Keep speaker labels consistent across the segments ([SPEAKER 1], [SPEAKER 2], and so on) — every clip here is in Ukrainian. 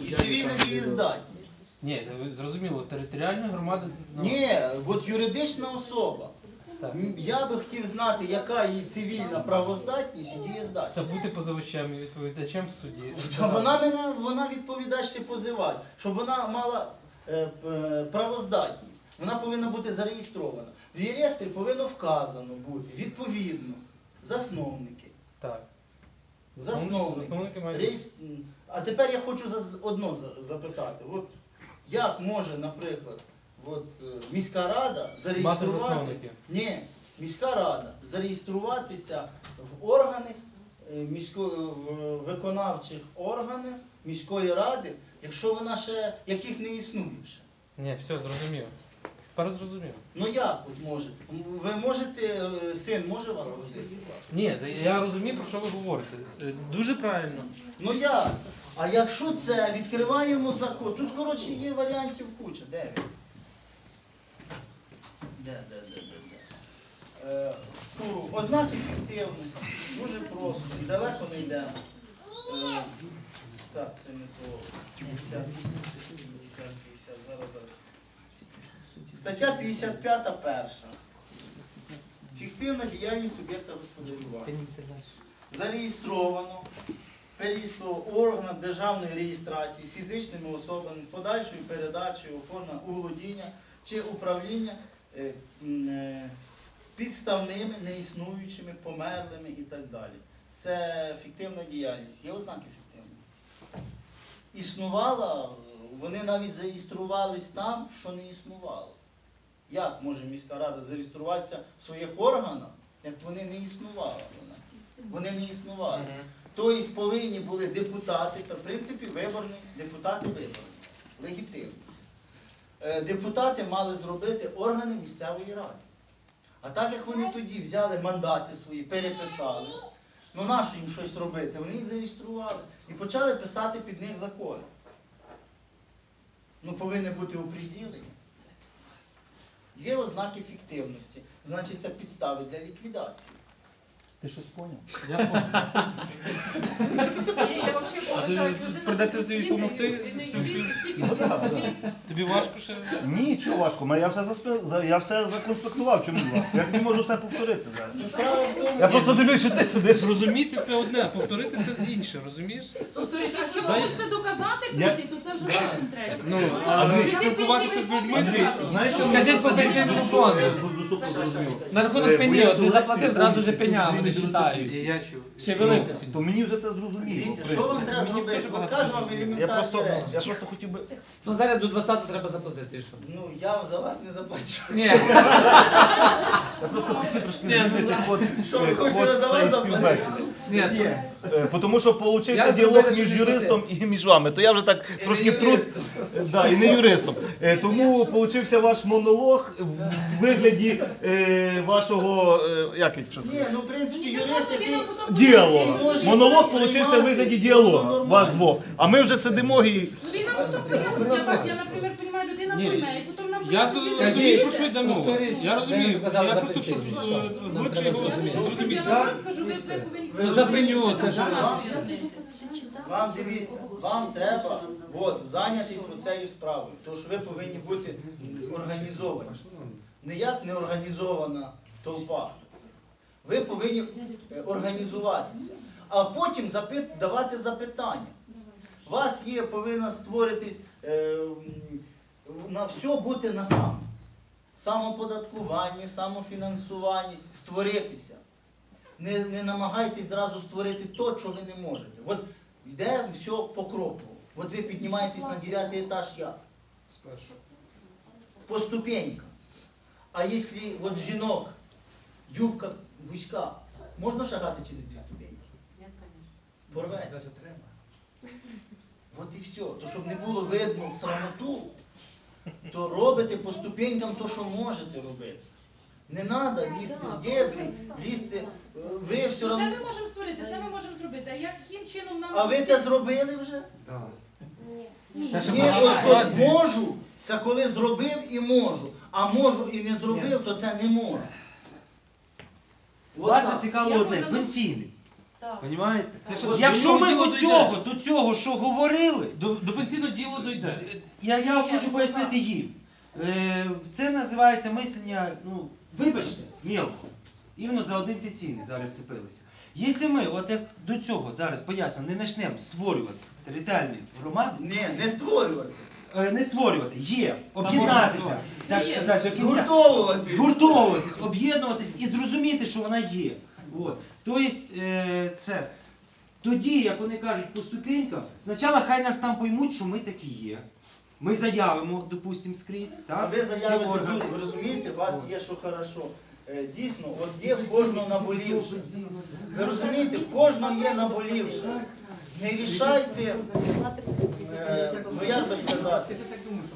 [SPEAKER 1] І цивільна дієздатність.
[SPEAKER 2] Ні, ви зрозуміло, територіальна громада. ну,
[SPEAKER 1] Ні, от юридична особа.
[SPEAKER 2] Так.
[SPEAKER 1] М, Я би хотів знати, яка її цивільна правоздатність і дієздатність.
[SPEAKER 2] Це бути позивачем і відповідачем в суді.
[SPEAKER 1] Та вона не вона відповідач чи позивач, щоб вона мала е, п- правоздатність. Вона повинна бути зареєстрована. В реєстрі повинно вказано бути відповідно засновники.
[SPEAKER 2] Так.
[SPEAKER 1] Засновники.
[SPEAKER 2] Засновники мають.
[SPEAKER 1] Реєс- А тепер я хочу за- одно за- запитати. От як може, наприклад, от, е, міська рада зареєструвати.
[SPEAKER 2] засновників.
[SPEAKER 1] Ні, міська рада зареєструватися в органи е, міської в виконавчих органах міської ради, якщо вона ще яких не існує ще.
[SPEAKER 2] Ні, все, зрозуміло. Тепер зрозуміло.
[SPEAKER 1] Ну як от може? Ви можете, е, син може вас водити?
[SPEAKER 2] Ні, я розумію, про що ви говорите. Е, Дуже правильно.
[SPEAKER 1] Ну як? А якщо це відкриваємо закон, тут коротше є варіантів куча. Де він? Де, де, де, де, де? Е, ну, ознаки фіктивності. Дуже просто. І далеко не йдемо. Е, так, це не то. 50, 50, 50, зараз, зараз. Стаття 55 перша. Фіктивна діяльність суб'єкта господарювання зареєстровано перереєстровано органам державної реєстрації фізичними особами подальшою передачею оформлення у володіння чи управління е, е, підставними, неіснуючими, померлими і так далі. Це фіктивна діяльність. Є ознаки фіктивності. Існувала, вони навіть зареєструвались там, що не існувало. Як може міська рада зареєструватися в своїх органах, як вони не існували? Вона? Вони не існували. Тобто повинні були депутати, це в принципі виборні, депутати виборні, легітимні. Е, Депутати мали зробити органи місцевої ради. А так як вони тоді взяли мандати свої, переписали, ну нащо їм щось робити? Вони їх зареєстрували і почали писати під них закони. Ну, повинні бути оприділені. Є ознаки фіктивності, значить це підстави для ліквідації.
[SPEAKER 3] Ти щось поняв?
[SPEAKER 2] Я
[SPEAKER 4] людина
[SPEAKER 2] придеться тобі допомогти
[SPEAKER 4] не
[SPEAKER 3] Ну.
[SPEAKER 2] Тобі важко ще.
[SPEAKER 3] Ні, чого важко, я все заспи- я все законспектував, чому важко? Я тобі можу все повторити. зараз.
[SPEAKER 1] Ну, справа в тому,
[SPEAKER 3] Я просто дивлюсь, що ти сидиш.
[SPEAKER 2] Зрозуміти це одне, а повторити це інше, розумієш?
[SPEAKER 4] Якщо
[SPEAKER 2] Дай-
[SPEAKER 4] ви хочете доказати
[SPEAKER 3] Я-
[SPEAKER 4] потім, то це вже зовсім треба.
[SPEAKER 2] Ну,
[SPEAKER 3] а
[SPEAKER 2] спілкуватися з людьми.
[SPEAKER 3] Андрій, знаєш, що
[SPEAKER 5] Скажіть по ти
[SPEAKER 3] до
[SPEAKER 5] зразу вже
[SPEAKER 3] повністю
[SPEAKER 5] пеня, вони
[SPEAKER 3] повинен
[SPEAKER 5] вважають.
[SPEAKER 2] Я чув.
[SPEAKER 5] Ще велика.
[SPEAKER 3] То мені вже це зрозуміло.
[SPEAKER 1] Дивіться, що вам треба зробити? От кажу вам
[SPEAKER 3] Я
[SPEAKER 1] елементарні
[SPEAKER 3] просто,
[SPEAKER 1] речі.
[SPEAKER 3] я просто хотів би.
[SPEAKER 5] Ну зараз до 20 треба заплатити, і що?
[SPEAKER 1] Ну, я за вас не заплачу.
[SPEAKER 5] Ні,
[SPEAKER 3] Я просто хотів трошки
[SPEAKER 5] Ні, ну,
[SPEAKER 3] ход.
[SPEAKER 1] Що, ви
[SPEAKER 3] е,
[SPEAKER 1] хочете за вас заплатити?
[SPEAKER 5] ні,
[SPEAKER 3] Тому що получився діалог між юристом і між вами. То я вже так трошки втрут. Е, Да, і не юристом. Е, Тому получився ваш монолог в вигляді е, вашого. е, Як він, що це?
[SPEAKER 1] Ні, ну в принципі юрист, який...
[SPEAKER 3] Діалог. Монолог получився в вигляді діалога. Вас двох. А ми вже сидимо і.
[SPEAKER 4] Ну, Він нам просто пояснить, я наприклад, розумію, людина пойме,
[SPEAKER 2] Я з- розумію, про що йде
[SPEAKER 5] ну,
[SPEAKER 2] мова. Я розумію. Я просто щоб е, його
[SPEAKER 5] зрозуміти.
[SPEAKER 4] Я вам кажу, ви все повинні.
[SPEAKER 5] Ну за пеню, це ж.
[SPEAKER 1] Вам дивіться, вам треба от, зайнятися оцею справою, тому що ви повинні бути організовані. Не як неорганізована толпа. Ви повинні е, організуватися, а потім запит, давати запитання. У вас є, повинна створитись е, м, на все бути на сам. Самоподаткуванні, самофінансуванні, створитися. Не, не намагайтесь зразу створити то, що ви не можете. От йде все покроково. От ви піднімаєтесь на 9 етаж як? По ступенькам. А якщо от жінок, юбка вузька, можна шагати через дві ступеньки? Порветься. От і все. То щоб не було видно срамоту, то робите по ступенькам то, що можете робити. Не треба лізти в дебрі, лізти. е, Ви все
[SPEAKER 4] Це
[SPEAKER 1] одно.
[SPEAKER 4] ми можемо створити, це ми можемо зробити. А яким чином нам...
[SPEAKER 1] А ви це зробили вже?
[SPEAKER 4] Ні.
[SPEAKER 2] Та ще
[SPEAKER 1] Ні,
[SPEAKER 2] багато
[SPEAKER 1] от, можу, це коли зробив і можу. А можу і не зробив, то це не можу. От
[SPEAKER 6] Вас
[SPEAKER 1] так.
[SPEAKER 6] зацікавило одне.
[SPEAKER 4] Так.
[SPEAKER 6] Понімаєте?
[SPEAKER 2] Це що,
[SPEAKER 6] Якщо ми до цього, до цього, що говорили,
[SPEAKER 2] До, до
[SPEAKER 6] ви
[SPEAKER 5] йде.
[SPEAKER 6] Я, я хочу пояснити їм. Е, це називається мислення, ну, вибачте, мілко. Іменно за один цінний зараз вцепилися. Якщо ми, от як до цього зараз поясню, не почнемо створювати територіальні громади,
[SPEAKER 1] Ні, не створювати.
[SPEAKER 6] е, не створювати, є, об'єднатися, так сказати, до кінця.
[SPEAKER 1] Згуртовувати.
[SPEAKER 6] Згуртовуватись, об'єднуватись і зрозуміти, що вона є. От. Тобто, е, це. Тоді, як вони кажуть по ступенькам, спочатку хай нас там поймуть, що ми такі є. Ми заявимо, допустимо, скрізь.
[SPEAKER 1] А ви заявите тут, ви розумієте, у вас є що хорошо. Е, Дійсно, от є в кожного наболівше. Ви розумієте, в кожного є наболівше. Не рішайте, е, ну як би сказати,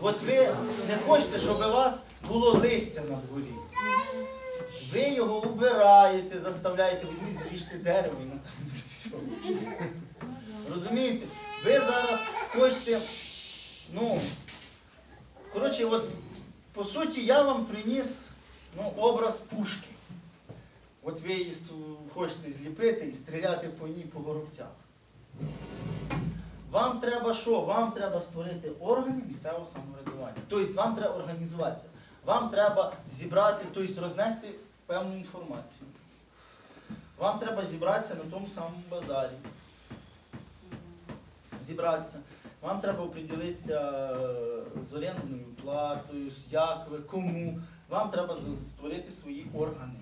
[SPEAKER 1] от ви не хочете, щоб у вас було листя на дворі. Ви його убираєте, заставляєте, візьміть, зріжте дерево і на цьому буде все. Розумієте? Ви зараз хочете, ну, коротше, от, по суті, я вам приніс ну, образ пушки. От ви її хочете зліпити і стріляти по ній по горобцях. Вам треба що? Вам треба створити органи місцевого самоврядування. Тобто вам треба організуватися. Вам треба зібрати, тобто рознести певну інформацію. Вам треба зібратися на тому самому базарі. Зібратися. Вам треба оприділитися е, з орендною платою, як ви, кому. Вам треба створити свої органи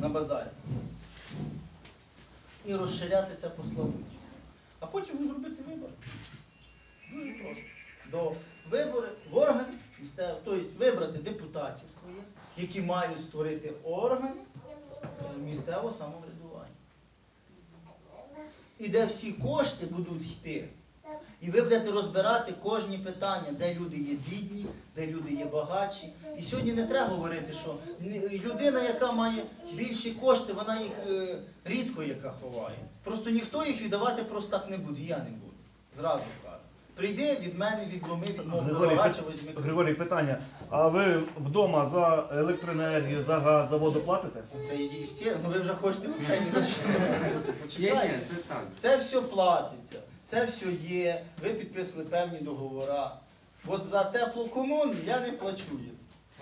[SPEAKER 1] на базарі. І розширяти це по. А потім зробити вибори. Дуже просто. До вибори в органи місцевого, тобто вибрати депутатів своїх, які мають створити органи місцевого самоврядування. І де всі кошти будуть йти. І ви будете розбирати кожні питання, де люди є бідні, де люди є багатші. І сьогодні не треба говорити, що людина, яка має більші кошти, вона їх е, рідко яка ховає. Просто ніхто їх віддавати просто так не буде, я не буду. Зразу. Прийди від мене, відломи, від мого
[SPEAKER 3] Григорій,
[SPEAKER 1] багача,
[SPEAKER 3] пи-
[SPEAKER 1] візьми.
[SPEAKER 3] Григорій, питання. А ви вдома за електроенергію, за газ, за воду платите?
[SPEAKER 1] Це є ну ви вже хочете взагалі ні за що. Почекайте.
[SPEAKER 6] це так.
[SPEAKER 1] Це все платиться, це все є. Ви підписали певні договори. От за теплу комуну я не плачу їм.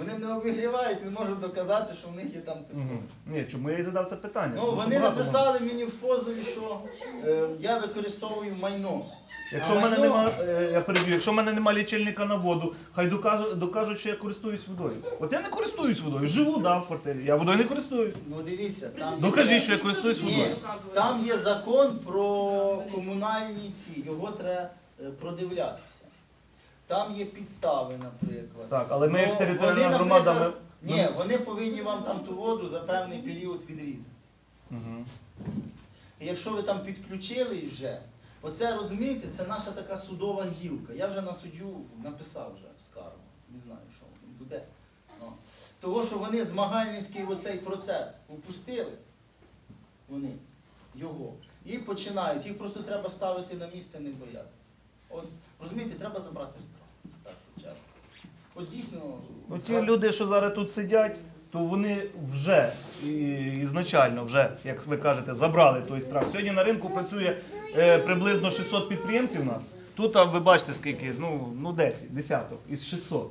[SPEAKER 1] Вони мене обігрівають, не можуть доказати, що в них є там тепло.
[SPEAKER 3] Угу. Ні, чому я і задав це питання?
[SPEAKER 1] Ну,
[SPEAKER 3] Тому що
[SPEAKER 1] вони
[SPEAKER 3] багато
[SPEAKER 1] написали мені в позові, що е, я використовую майно.
[SPEAKER 3] Якщо в мене
[SPEAKER 1] майно-
[SPEAKER 3] нема, е, я переб'ю, якщо в мене нема лічильника на воду, хай докажуть, докажуть, що я користуюсь водою. От я не користуюсь водою, живу да, в квартирі. Я водою не користуюсь.
[SPEAKER 1] Ну дивіться, там
[SPEAKER 3] Докажіть, що я користуюсь
[SPEAKER 1] Ні,
[SPEAKER 3] водою.
[SPEAKER 1] там є закон про комунальні ці, його треба е, продивлятися. Там є підстави, наприклад.
[SPEAKER 3] Так, але ми
[SPEAKER 1] Ну,
[SPEAKER 3] як територіальна
[SPEAKER 1] вони,
[SPEAKER 3] громада, ми.
[SPEAKER 1] Ні, вони повинні вам там ту воду за певний період відрізати.
[SPEAKER 3] Угу.
[SPEAKER 1] І якщо ви там підключили вже, оце розумієте, це наша така судова гілка. Я вже на суддю написав вже скаргу. Не знаю, що буде. Ну. Того, що вони змагальницький оцей процес упустили, вони його. І починають. Їх просто треба ставити на місце, не боятися. От розумієте, треба забрати страх От дійсно.
[SPEAKER 3] Ну, ті люди, що зараз тут сидять, то вони вже і, ізначально, вже, як ви кажете, забрали той страх. Сьогодні на ринку працює е, приблизно 600 підприємців у нас. Тут а ви бачите скільки, ну, ну 10, десяток із 600.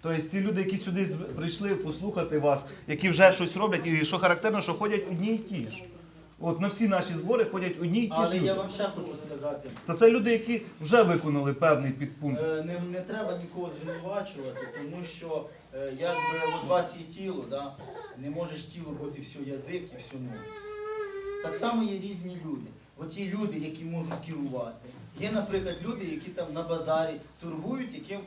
[SPEAKER 3] Тобто ці люди, які сюди прийшли послухати вас, які вже щось роблять, і що характерно, що ходять одні й ті ж. От на всі наші збори ходять одні й ті ж
[SPEAKER 1] Але я вам ще хочу сказати.
[SPEAKER 3] То це люди, які вже виконали певний підпункт.
[SPEAKER 1] Е, Не, не треба нікого звинувачувати, тому що е, якби от у вас є тіло, да? не можеш тіло бути все язик і все ноги. Так само є різні люди. От є люди, які можуть керувати. Є, наприклад, люди, які там на базарі торгують, яким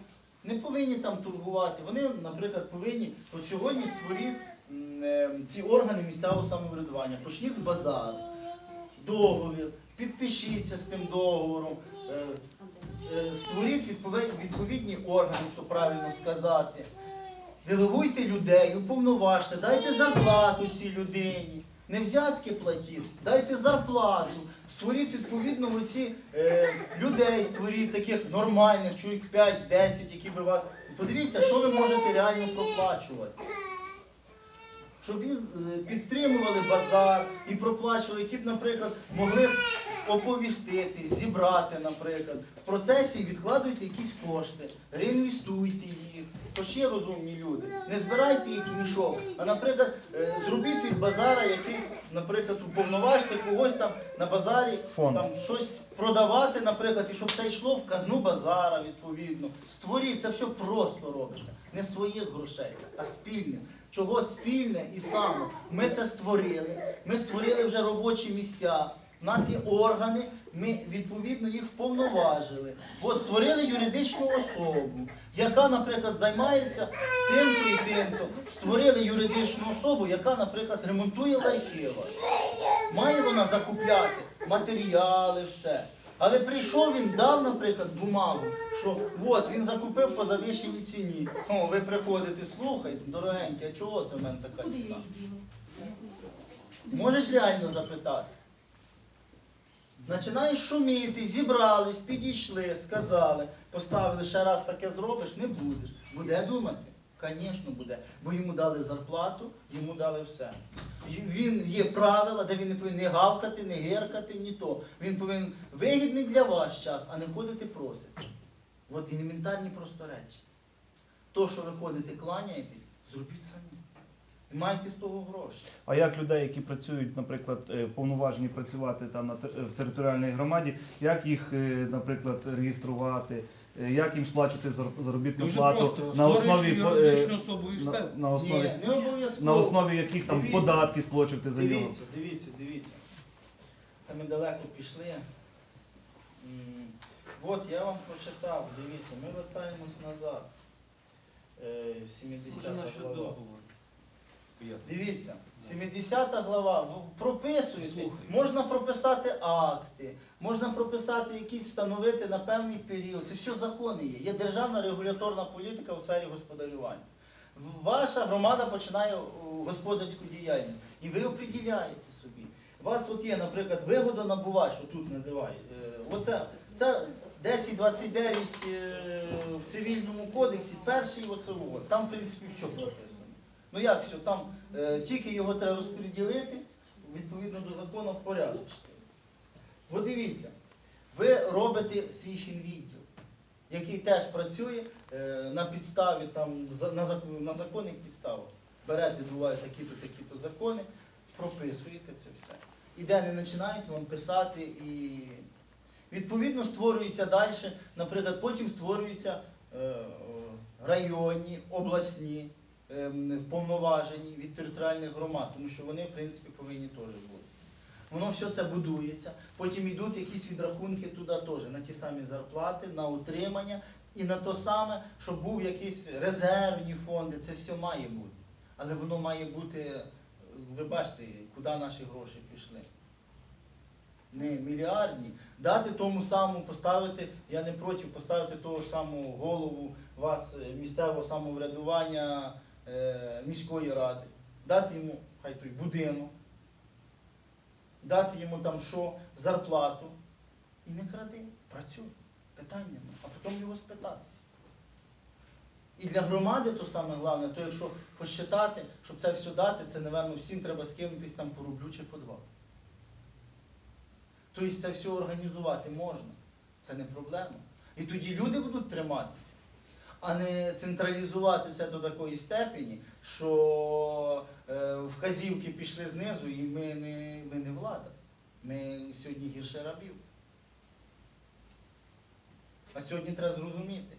[SPEAKER 1] не повинні там торгувати. Вони, наприклад, повинні от сьогодні створити ці органи місцевого самоврядування. Почніть з базару, договір, підпишіться з тим договором. е, Е, створіть відповідні органи, хто правильно сказати. Делегуйте людей, уповноважте, дайте зарплату цій людині. Не взятки платіть, дайте зарплату. Створіть відповідно оці е, людей, створіть таких нормальних, чоловік 5-10, які би вас. Подивіться, що ви можете реально проплачувати. Щоб е, підтримували базар і проплачували, які б, наприклад, могли б оповістити, зібрати, наприклад. В процесі відкладуйте якісь кошти, реінвестуйте їх. То є розумні люди. Не збирайте їх в мішок. А, наприклад, е, зробіть від базара якийсь, наприклад, уповноважте когось там на базарі
[SPEAKER 3] Фонд.
[SPEAKER 1] там щось продавати, наприклад, і щоб це йшло в казну базара, відповідно. Створіть, це все просто робиться. Не своїх грошей, а спільне. Чого спільне і саме. Ми це створили. Ми створили вже робочі місця. У нас є органи, ми відповідно їх вповноважили. От створили юридичну особу, яка, наприклад, займається тим-то і тим-то. Створили юридичну особу, яка, наприклад, ремонтує архіва. Має вона закупляти матеріали, все. Але прийшов він, дав, наприклад, бумагу, що от він закупив по завищеній ціні. О, ви приходите, слухайте, дорогенькі, а чого це в мене така ціна? Можеш реально запитати. Починаєш шуміти, зібрались, підійшли, сказали, поставили ще раз таке зробиш, не будеш. Буде думати? Звісно, буде. Бо йому дали зарплату, йому дали все. Він є правила, де він не повинен не гавкати, не геркати, ні то. Він повинен вигідний для вас час, а не ходити просити. От елементарні просто речі. То, що ви ходите, кланяєтесь, зробіть самі. Майте з того гроші.
[SPEAKER 3] А як людей, які працюють, наприклад, е, повноважені працювати там в територіальній громаді, як їх, е, наприклад, реєструвати, як їм сплачувати заробітну
[SPEAKER 2] Дуже
[SPEAKER 3] плату
[SPEAKER 2] просто.
[SPEAKER 3] на
[SPEAKER 2] Створюєш
[SPEAKER 3] основі е,
[SPEAKER 2] юридичну особу і все.
[SPEAKER 3] на, на основі
[SPEAKER 1] Ні, не обов'язково.
[SPEAKER 3] на основі яких там
[SPEAKER 1] Дивіться.
[SPEAKER 3] податки сплачувати за нього.
[SPEAKER 1] Дивіться, дивіться, дивіться. Це ми далеко пішли. М, От я вам прочитав, дивіться, ми вертаємось назад. Е, 70 глава. Дивіться, 70 глава, прописуєте, можна прописати акти, можна прописати якісь встановити на певний період. Це все закони є. Є державна регуляторна політика у сфері господарювання. Ваша громада починає господарську діяльність, і ви оприділяєте собі. У вас от є, наприклад, вигодонабувач, що тут називає. Е, Оце це 1029 е, в цивільному кодексі, перший оце от. Там, в принципі, все прописано. Ну як все, там е, тільки його треба розподілити відповідно до закону порядочити. От дивіться, ви робите свій фінвідділ, який теж працює е, на підставі там, на, на законних підставах. Берете, бувають такі-то, такі-то закони, прописуєте це все. І де не починають вам писати і відповідно створюються далі, наприклад, потім створюються е, районні, обласні повноважені від територіальних громад, тому що вони, в принципі, повинні теж бути. Воно все це будується, потім йдуть якісь відрахунки туди теж, на ті самі зарплати, на утримання і на те саме, щоб був якісь резервні фонди, це все має бути. Але воно має бути, е, ви бачите, куди наші гроші пішли. Не мільярдні. Дати тому самому поставити, я не проти поставити того самого голову вас е, місцевого самоврядування міської ради, дати йому хай той будинок, дати йому там що, зарплату. І не кради, працюй, питання а потім його спитатися. І для громади то саме головне, то якщо посчитати, щоб це все дати, це, напевно, всім треба скинутись там по рублю чи по два. Тобто це все організувати можна. Це не проблема. І тоді люди будуть триматися, а не централізувати це до такої степені, що е, вказівки пішли знизу, і ми не, ми не влада. Ми сьогодні гірше рабів. А сьогодні треба зрозуміти,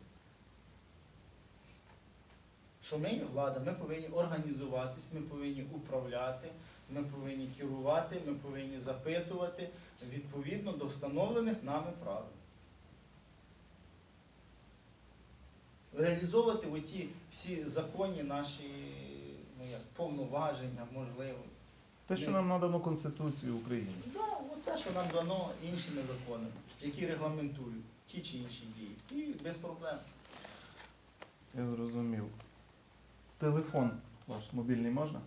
[SPEAKER 1] що ми є влада, ми повинні організуватись, ми повинні управляти, ми повинні керувати, ми повинні запитувати відповідно до встановлених нами правил. Реалізовувати оті всі законні наші ну, як, повноваження, можливості.
[SPEAKER 3] Те, що нам надано Конституцією України.
[SPEAKER 1] Да, оце, що нам дано іншими законами, які регламентують ті чи інші дії. І без проблем.
[SPEAKER 3] Я зрозумів. Телефон ваш мобільний можна?